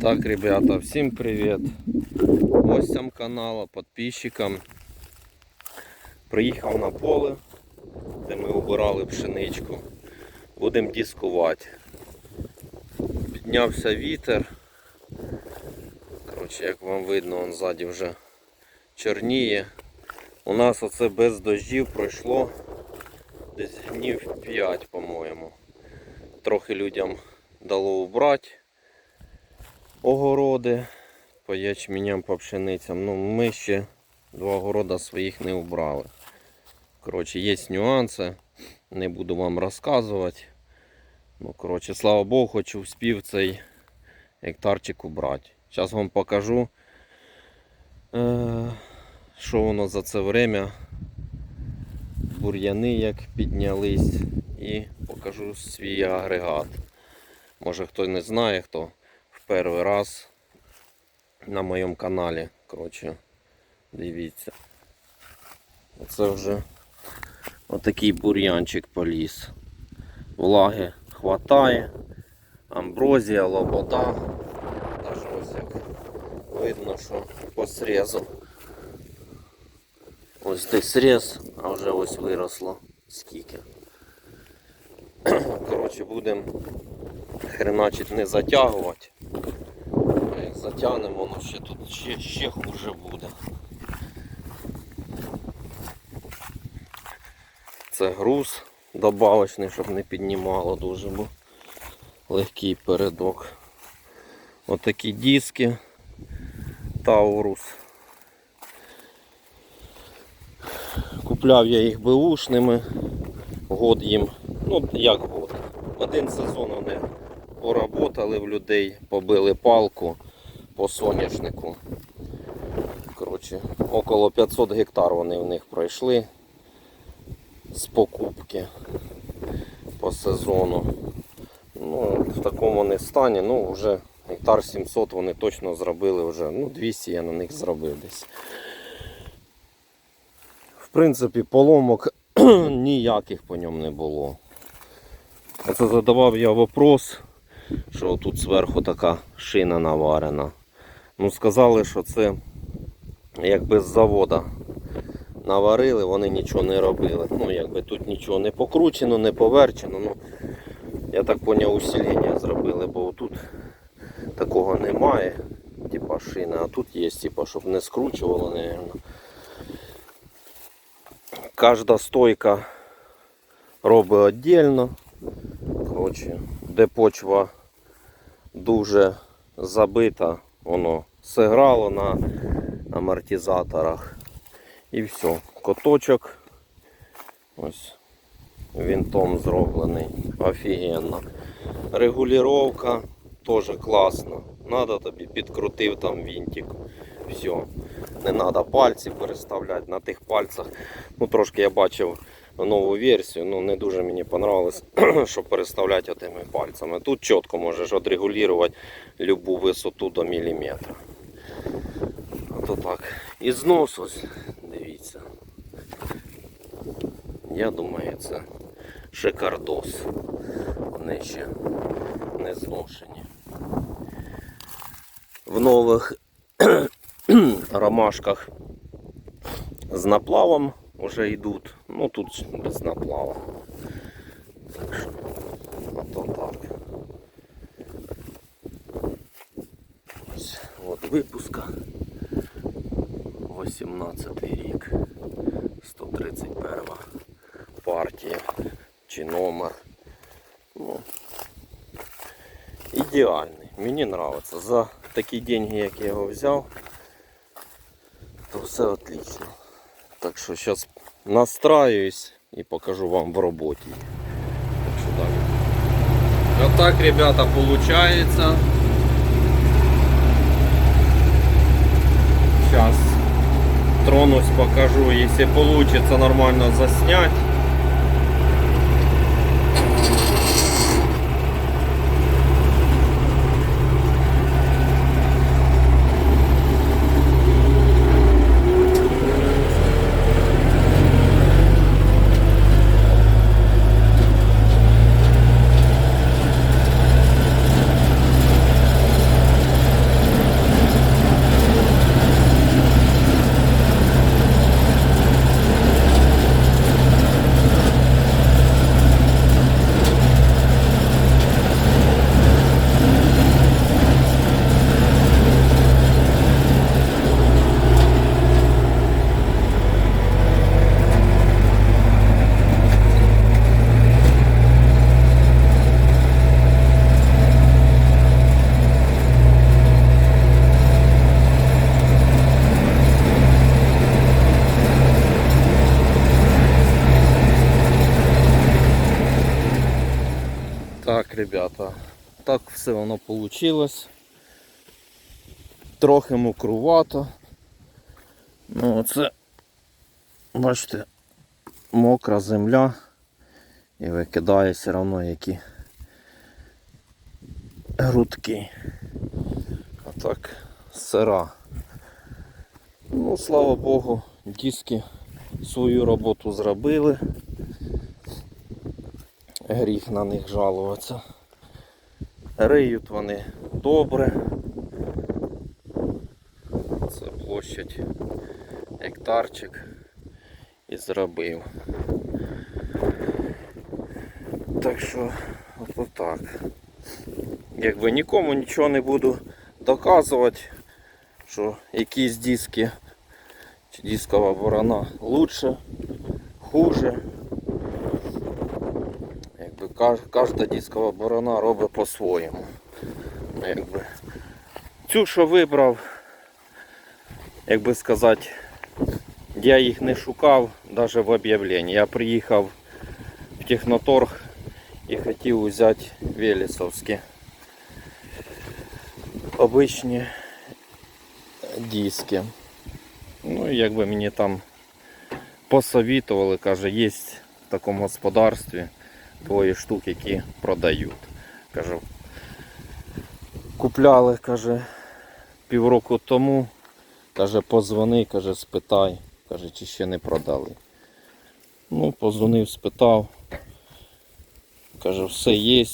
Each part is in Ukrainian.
Так, ребята, всім привіт. Гостям каналу, підписчикам. Приїхав на поле, де ми убирали пшеничку. Будемо дискувати. Піднявся вітер. Коротше, як вам видно, он ззаді вже чорніє. У нас оце без дождів пройшло десь днів 5, по-моєму. Трохи людям дало убрати огороди по ячменям, по пшеницям. Ну, ми ще два огорода своїх не убрали. Коротше, є нюанси, не буду вам розказувати. Ну, коротше, слава Богу, хоч успів цей гектарчик убрати. Зараз вам покажу, е- що воно за це время. Бур'яни як піднялись і покажу свій агрегат. Може хто не знає, хто перший раз на моєму каналі. Коротше, дивіться. Оце вже отакий бур'янчик поліз. Влаги хватає, амброзія, лобода. Даже ось як видно, що по срезу. Ось десь срез, а вже ось виросло скільки. Коротше, будемо хреначить не затягувати. Затягнемо, воно ще тут ще, ще хуже буде. Це груз добавочний, щоб не піднімало дуже, бо легкий передок. Отакі диски Таурус. Купляв я їх беушними, год їм, ну як год. Один сезон вони поработали в людей, побили палку по соняшнику. Коротше, около 500 гектар вони в них пройшли з покупки по сезону. Ну, в такому вони стані, ну вже гектар 700 вони точно зробили вже, ну 200 я на них зробив десь. В принципі, поломок ніяких по ньому не було. Оце задавав я вопрос, що тут зверху така шина наварена. Ну сказали, що це якби з завода наварили, вони нічого не робили. Ну якби тут нічого не покручено, не поверчено. Ну, я так поняв, усилення зробили, бо тут такого немає. Типа шини, а тут є, типа, щоб не скручувало, мабуть. Кожна стойка робить віддільно. Коротше, де почва дуже забита, воно зіграло на амортизаторах. І все. Коточок ось винтом зроблений. Офігенно. Регулювання теж класно. Надо тобі підкрутив там винтик. Все. Не треба пальці переставляти на тих пальцях. Ну трошки я бачив нову версію, ну не дуже мені понравилось, що переставляти тими пальцями. Тут чітко можеш відрегулювати любу висоту до міліметра. Ото так. І знос ось, дивіться. Я думаю, це шикардос. Вони ще не зношені. В нових ромашках з наплавом вже йдуть. Ну тут без наплава. Так що, ото так. Ось от випуска. 18 рік. 131 партія чи номер. Ну, ідеальний. Мені подобається. За такі деньги, як я його взяв, то все отлично. Так що зараз настраюсь і покажу вам в роботі. Так далі. Отак, ребята, получается. Сейчас тронусь, покажу, если получится нормально заснять. Все воно вийшло. Трохи мокрувато. Ну, оце, бачите, мокра земля і викидає все одно які грудки. А так сира. Ну, слава Богу, диски свою роботу зробили. Гріх на них жалуватися. Риють вони добре. Це площадь гектарчик і зробив. Так що, ото так. Якби нікому нічого не буду доказувати, що якісь диски чи дискова борона лучше, хуже. Якби кожна дискова борона робить по-своєму. Ну, Якби. Цю, що вибрав, як би сказати, я їх не шукав навіть в об'явленні. Я приїхав в техноторг і хотів взяти велесовські обичні диски. Ну, і якби мені там посовітували, каже, є в такому господарстві двоє штук, які продають. Каже, купляли, каже, півроку тому. Каже, позвони, каже, спитай, каже, чи ще не продали. Ну, позвонив, спитав. Каже, все є.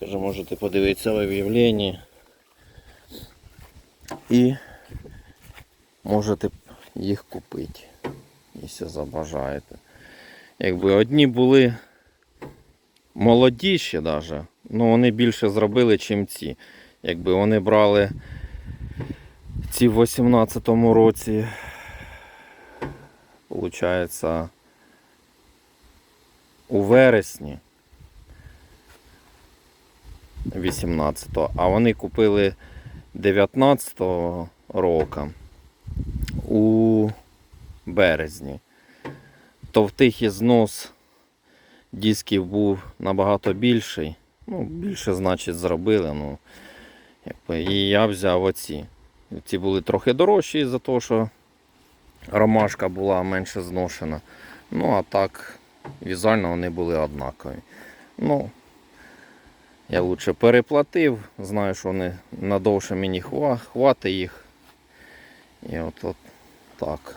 Каже, можете подивитися в об'явленні. І можете їх купити, якщо забажаєте. Якби одні були молодіші навіть, ну вони більше зробили, ніж ці. Якби вони брали ці в 18-му році, виходить, у вересні 18-го, а вони купили 19-го року у березні, то в тих і знос дисків був набагато більший. Ну, більше, значить, зробили. Ну, якби, і я взяв оці. Ці були трохи дорожчі за того, що ромашка була менше зношена. Ну, а так, візуально вони були однакові. Ну, я лучше переплатив, знаю, що вони надовше мені хва- хватить їх. І от, от так.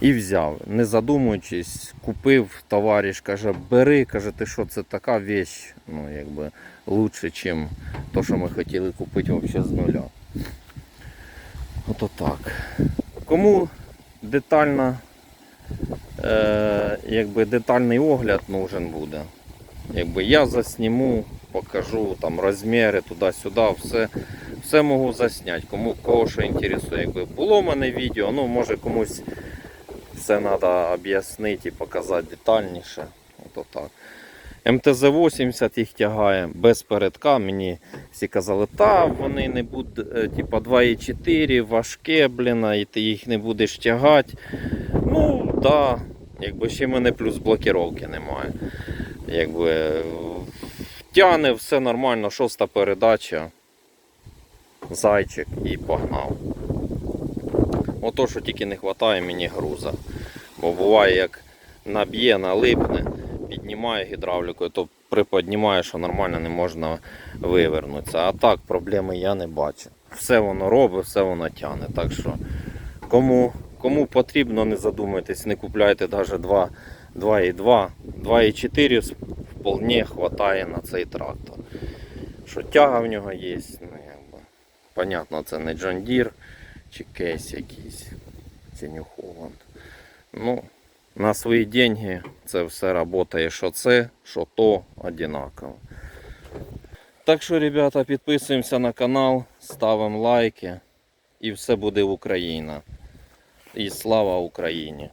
І взяв, не задумуючись, купив товариш, каже, бери, каже, ти що це така вещь, ну якби лучше, ніж то, що ми хотіли купити взагалі з нуля. Ото так. Кому детальна, е, якби детальний огляд нужен буде. Якби я засніму, покажу там розміри туди-сюди, все, все можу засняти. Кому кого що інтересує. Якби було в мене відео, ну може комусь все треба об'яснити і показати детальніше. Ото так. МТЗ-80 їх тягає без передка. Мені всі казали, та вони не будуть, е, типа 2,4, важке, блін, і ти їх не будеш тягати. Ну, да, якби ще в мене плюс блокіровки немає. Якби е, тяне, все нормально, шоста передача. Зайчик і погнав. Ото, що тільки не вистачає мені груза. Бо буває, як наб'є, налипне, піднімає гідравлікою, то приподнімає, що нормально не можна вивернутися. А так проблеми я не бачу. Все воно робить, все воно тягне. Так що кому, кому потрібно, не задумайтесь, не купляйте навіть 2, 2,2, 2,4 вполне хватає на цей трактор. Що тяга в нього є, ну якби. Понятно, це не John Deere чи кейс якийсь, чи Holland. Ну, на свої деньги це все працює, що це, що то одинаково. Так що, ребята, підписуємося на канал, ставимо лайки і все буде Україна. І слава Україні!